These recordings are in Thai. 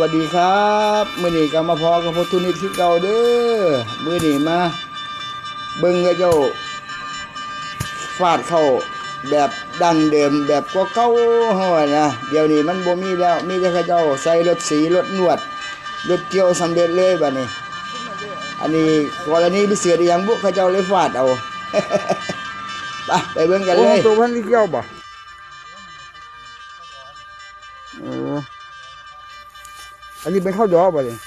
วัสดีครับมื้อนี้ก็มาพอกับพทุนิตคือเก่าเด้อมื้อนี้มาเบิ่งกับเจ้าฟาดเข้าแบบดังเดิมแบบกว่าเก่าเฮาอนะเดี๋ยวนี้มันบ่มีแล้วมีแต่เขาเจ้าใส่รถสีรถนวดรถเกี่ยวสำเร็จเลยบัดนี้ อันนี้กรณีพิเศษอีหยังบุเขาเจ้าเลยฟาดเอาไปไปเบิ่งกันเลยตัวพันที่เกี่ยวบ่ อันนี้เป็นข้าวดอกบ่เลย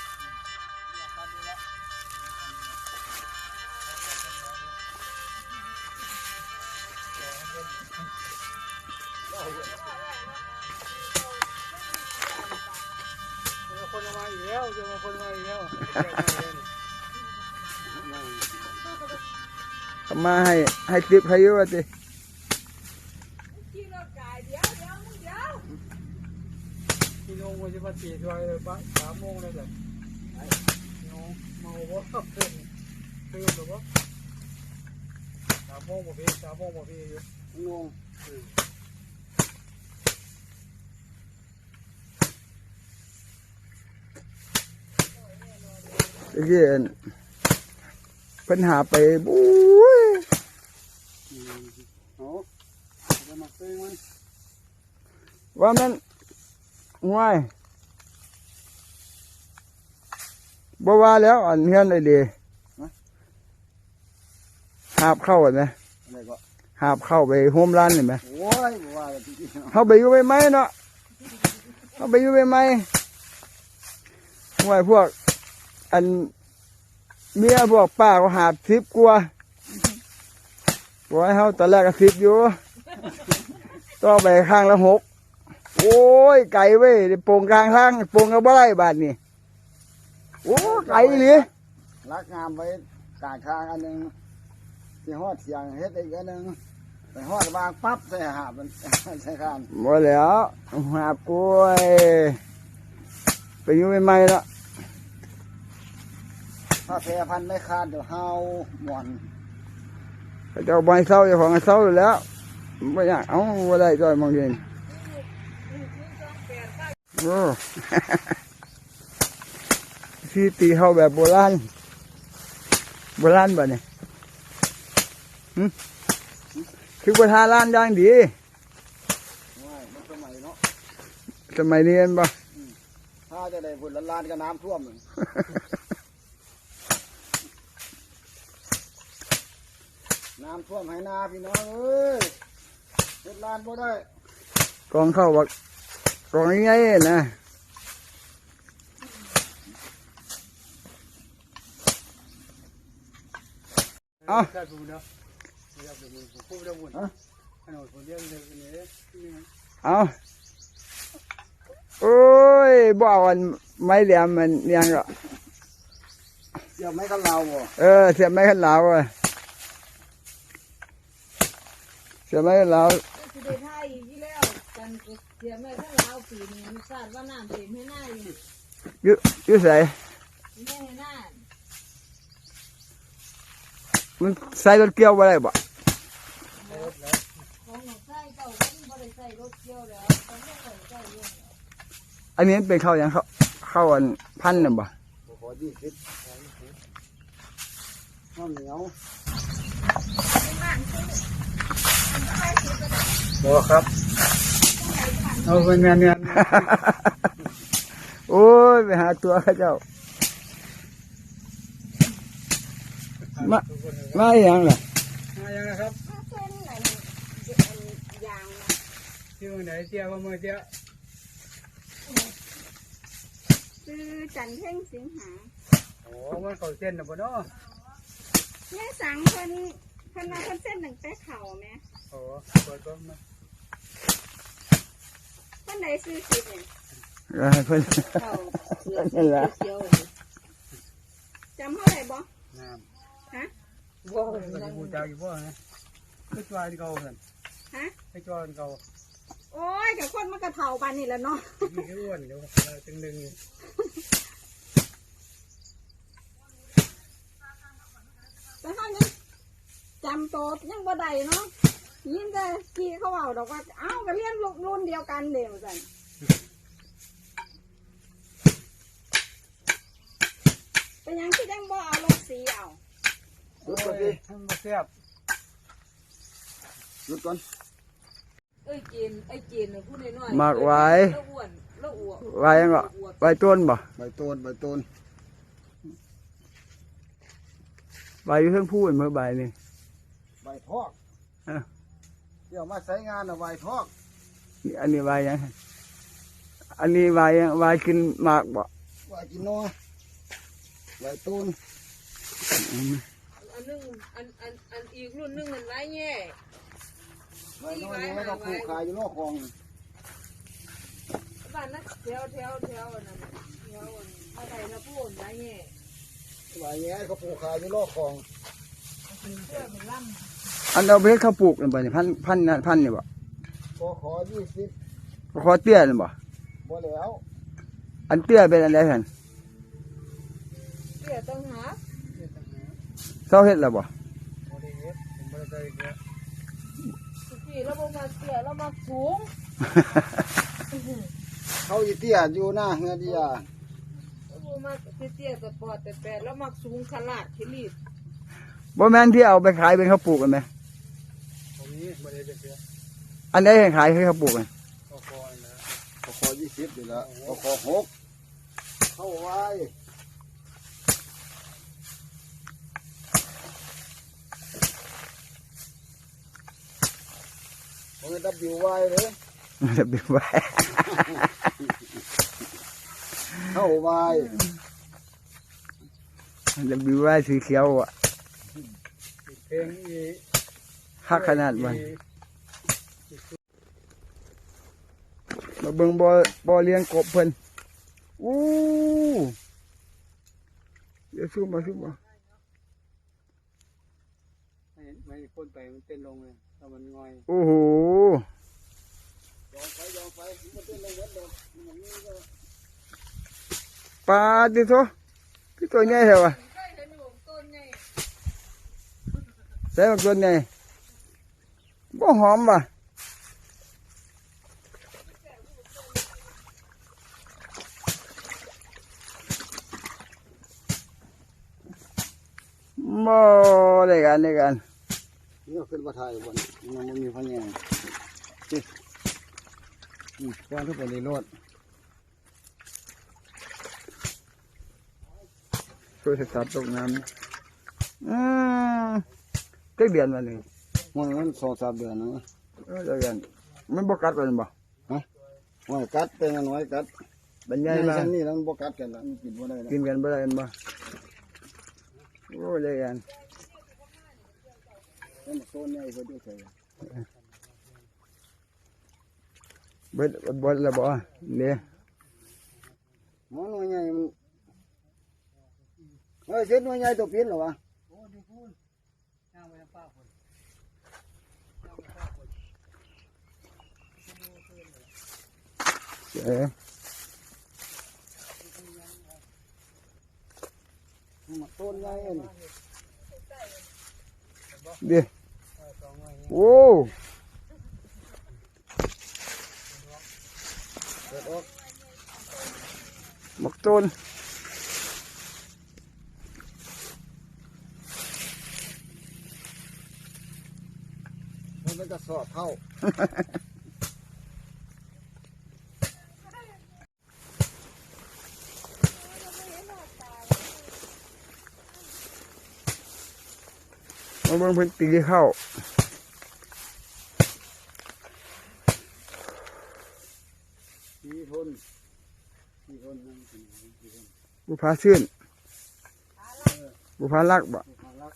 คนมาอีกแล้วจะมาคนมาอีกแล้วเอามาให้ให้ติปให้เยอะสิ พี่น้องมันจะมา ตีด้วยเลยปะสามโมงเลยแบบน้องเมาบ่ตื่นตื่นหรือบ่สามโมงบ่พี่สามโมงบ่พี่อยู่งงตะกี้เอิ้นเพิ่นหาไปบุ้ยโอ้จะมาซื้อมันว่ามันง่าย บ่ว่าแล้วอันเฮือนไอ้เดีหาบเข้าอะนะอะไรก็หาบเข้าไปโฮมร้านเห็นไหมโอ้ยบ่ว่าแล้วจริงๆเขาไปอยู่ไปไหมเนาะเขาไปอยู่ไปไหมห่วยพวก อันเมียพวกป้าก็หาบสิบกว่าบอกให้เขาตอนแรกก็สิบอยู่ต่อไปข้างละหกโอ้ยไก่เว้ยได้โป่งกลางทางโป่งกับบ่ไรบาทนี่ โอ้ไก่เลยรักงามไว้กลางทางอันหนึงที่ฮอดเสียงเฮ็ดอีกอันหนึงไปฮอดวางปั๊บใส่หาบมันใส่ข้านบ่แล้วหาบกล้วยไปอยู่ไปไหมเนาะถ้าแพรพันธุ์ไม่ขาดเดี๋ยวเฮาหมอนเขาเจ้าใบเศร้าเจ้าของเศร้าอยู่แล้วไม่อยากเอาบ่ได้จ้อยมองเห็นโอ้ ที่ตีเขาแบบโบราณโบราณบ่เนี่ยหึคือประธานร้านอย่างดีว้ายมันสมัยเนาะสมัยนี้เห็นบ่ถ้าจะได้ผลล้านๆก็น้ำท่วมนั่นน้ำท่วมให้นาพี่น้องเอ้ยเฮ็ดลานบ่ได้กองเข้าบักกองยังไงนะเอา ใช่ผมเนาะเรียบเลยผมพูดได้หมดขนมผมเรียกเล ยนี่เอาโอ้ยบ่เอาอันไม้เหลี่ยมมันยังก็เดี๋ยวไม่กันเราบ่เออเสียบไม้ขันเหลาอะเสียบไม้ขันเหลาสิได้ท่าอีกที่แล้วกันเสียแม่ทั้งลาวปีนี้มันสาดว่าน้ำเต็มให้หน้าอยู่อยู่อยู่ใส่แม่ให้หน้า มันใส่รถเกี่ยวบ่ได้บ่ของหนูใส่เจ้าก็บ่ได้ใส่รถเกี่ยวแล้วต้องไม่ใส่ใส่เรื่องแล้วอันนี้เป็นข้าวหยังข้าวข้าวอันพันธุ์น่ะบ่บ่ขอยี่สิบน้ำเหนียวบ่ครับ เอาเป็นงานงานโอ้ย ไปหาตัวเขาเจ้า มามาอหย่างล่ะมายังนะครับเส้นไหนยางที่ไหนเที่ยวมาเมื่อเที่ยวคือจันเพ่งสิงหาโอ้มันเขาเส้นนะบ่เนาะแม่สังเพิ่นเพิ่นว่าเพิ่นเส้นตั้งแต่เข่าแม่โอ้เปิดก็มาเพิ่นได้ซื้อสิเนี่ยเออเพิ่นเข่าเสือนั่นแหละเขียวจำเท่าไหร่บ่น้ ฮะำบ่ก็บูชาอยู่บ่นะให้จอยเก่าสั่นฮะให้จอยเก่าโอ้ยกับคนมันกระเท่าปานนี่แหละเนาะมีแค่อ้วนเดี๋ยวจึงดึงแต่ถ้ายังจำโตดยังบ่ได้เนาะยินแต่พี่เขาเอาดอกว่าเอ้าก็เรียนรุ่นเดียวกันเดียวกันเป็นหยังที่ยังบ่เอาลงสีเอา หยุดก่อนดิให้มันมาแซ่บหยุดก่อนเอ้ยจีนไอ้จีนน่ะพูดน้อยหมากไว้แล้วอ้วนแล้วอ้วนไว้ยังก็ไว้ต้นบ่ใบต้นใบต้นไว้อยู่เพิ่งพูดเมื่อใบนี่ ใบทอกเอ้า เดี๋ยวมาใช้งานอะใบทอกนี่อันนี้ไว้ยังอันนี้ไว้ยังไว้กินหมากบ่ ใบกินนัวใบต้น อันนึงอันอันอันอีกรุ่นนึงมันไรแง่ใบน้อยน้อยเราปลูกขายอยู่นอกคลองบ้านนักแถวแถวแถวอันนั้นแถวอันอะไรนะพูดไรแง่ใบแง่เขาปลูกขายอยู่นอกคลองอันเอาไปเฮ็ดข้าวปลูกนั่บ่นี่ยพันพันนั่นพันนี่บ่พอขอยี่สิบขอเตี้ยนั่บ่บ่แล้วอันเตี้ยเป็นอันใดหั่นเพื่อต้องหาาเฮ็ดแล้วบ่โมเดลเฮ็ดผมบ่ได้ใส่เกลือสุกี้แล้วบ่มาเตี้ยแล้วมาสูงเขาอีเตี้ยอยู่หน้าเฮือดียาแล้วบ่มาเตี้ยๆสปอร์ตแต่แปดแล้วมาสูงขลาดขี้รีดบ่แม่นที่เอาไปขายเป็นข้าวปลูกกันไหมผมนี้บ่ได้เป็นเกลืออันใดให้ขายให้ข้าวปลูกกันก็คอยนะพอขอยี่สิบอยู่แล้วพอขอหกเข้าไว้ มจะดับอยู่ไว้เลยจะไปไว้เข้าไว้จะไปไว้สีเขียวอะเพลงอีคักขนาดมันอีมาเบิ่งบ่อบ่อเลี้ยงกบเพิ่นอู้เดี๋ยวซุ่มมาซุ่มมา ไม่ไม่คนไปมันเต้นลงเลยถ้ามันงอยโอ้โหยอมไปยอมไปมันเป็นอะไรเงี้ยเลยวมันนี่ก็ปลาดิโซพี่ตัวใหญ่แท้วะเห็นอยู่ต้นใหญ่ใส่บักตัวใหญ่บ่หอมว่ะบ่ได้กันได้กัน นี่ก็ขึ้นมาถ่ายบนมันมันมีพันแยงจิอืมแก้วทุกคนในรถช่วยสกัดตกน้ำอืมเจ็ดเดือนมาหนึ่งมันมันสองสามเดือนนะเออเดือนมันบ่กัดกันบ่ว่ากัดเป็นน้อยกัดบรรใหยาญ่ยมาชั้นนี้แล้วมันบ่กัดกันแล้วมันกินบ่ได้แล้วกินกันบ่ได้กันบ่โอ้ได้กัน มันโซนใหญ่เพิ่นด้วยใส่เบิดเบิดแล้วบ่เนี่ยหมอหน่วยใหญ่มันเฮ้ยเช็ดหน่วยใหญ่ตัวปีนเหรอวะโอ้ดูพูนย่างไปทางป้าคนเออมันโซนใหญ่เอง เดี๋ยวสองงอยโอ้เปิดออกหมกต้นมันเป็นกระสอบเท่า มาเบิ่งเพิ่นตีเข้าสี่ทนสี่ทนนั่นสี่สี่ทนบุพาชื่น บุพาลักบ่สี่ทนรัก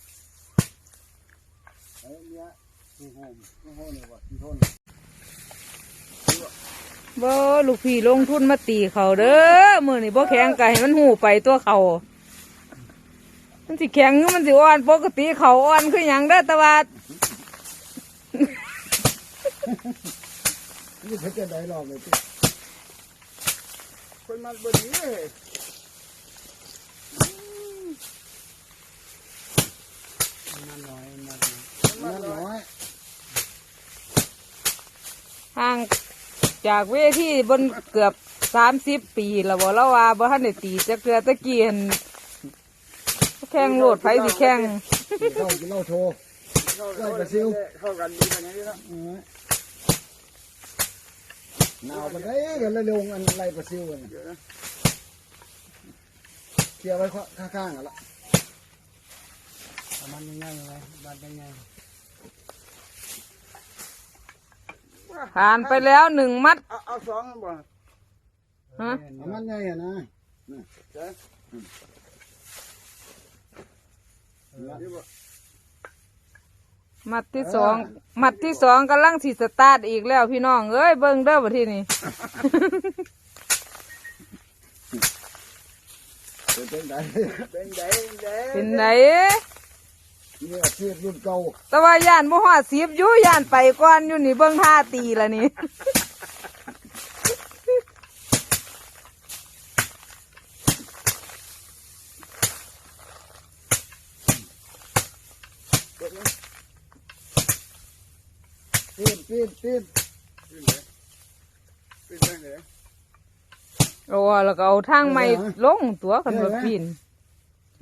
ไอ้เนี้ยสี่โฮมสี่โฮมเนี่ยว่าสี่ทนบ่ลูกพี่ลงทุนมาตีเขาเด้อมื้อนี้บ่แข็งก็ให้มันหูไปตัวเขา มันสิแข็งหรือมันสิอ่อนปกติเขาอ่อนคือหยังเด้อต่ว่านี่เขาจะได้รอบเลยที่คนมันบ่ดีเอ้ยมันน้อยมันน้อยนั่นน้อยห่างจากเวทีบนเกือบ30ปีแล้วบ่แล้วว่าบ่ทันได้ตีจักเทื่อตะกี้หั่น แข่งโลดไผสิแข่งกินเหล้ากินเหล้าโชว์ไล่ปลาซิวเข้ากันดีกันอย่างนี้เนาะเออหนาวมันได้กันเลยลงอันไล่ปลาซิวกันน่ะเคลียร์ไว้ข้างๆกันละประมาณยังไงยังไงบ้านยังไงผ่านไปแล้วหนึ่งมัด เอาเอาสองบ่ฮะเอามันไงอะนะ มัดที่สองมัดที่สองกำลังสิสตาร์ทอีกแล้วพี่น้องเอ้ยเบิ่งเด้อบัดทีนี้เป็นไงเป็นไดเป็นไดเป็นไหนนี่อาชีพรุ่นเก่าแต่ว่าย่านบ่ฮอดสิบอยู่ย่านไปก่อนอยู่นี่เบิ่งท่าตีละนี่ ปี นปีนปีนเป็นจังได๋โอ้แล้วก็เอาทางใหม่ลงตัวกันว่าปีน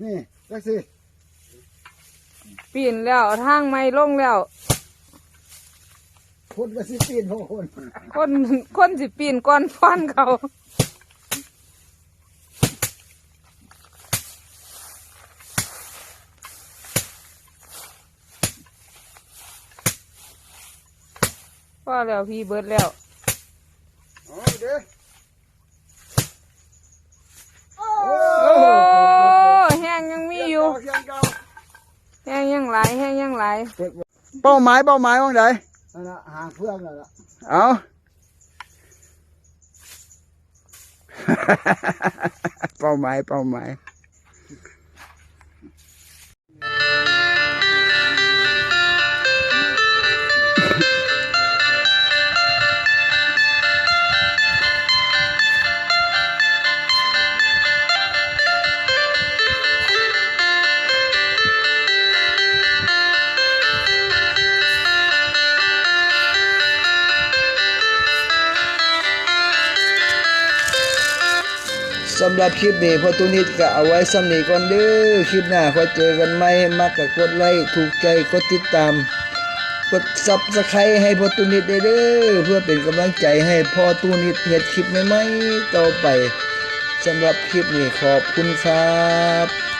นี่จักสิปีนแล้วเอาทางใหม่ลงแล้ว คนก็สิปีนพวกคน คนคนสิปีนก่อนฟันเขา พอแล้วพี่เบิดแล้วเอาเด้อโอ้แห้งยังมีอยู่เสียงเก่าแห้งยังหลายแห้งยังหลายเป้าหมายเป้าหมายว่างใดนั่นน่ะหางเพื่อนนั่นล่ะเอา เป้าหมายเป้าหมาย สำหรับคลิปนี้พอตุนิดก็เอาไว้สำนีก่อนเด้อคลิปหน้าค่อยเจอกันใหม่มักก็กดไลค์ถูกใจกดติดตาม กดซับสไครต์ให้พอตุนิดด้เด้อเพื่อเป็นกำลังใจให้พอตุนิดเห็ดคลิปใหม่ๆต่อไปสำหรับคลิปนี้ขอบคุณครับ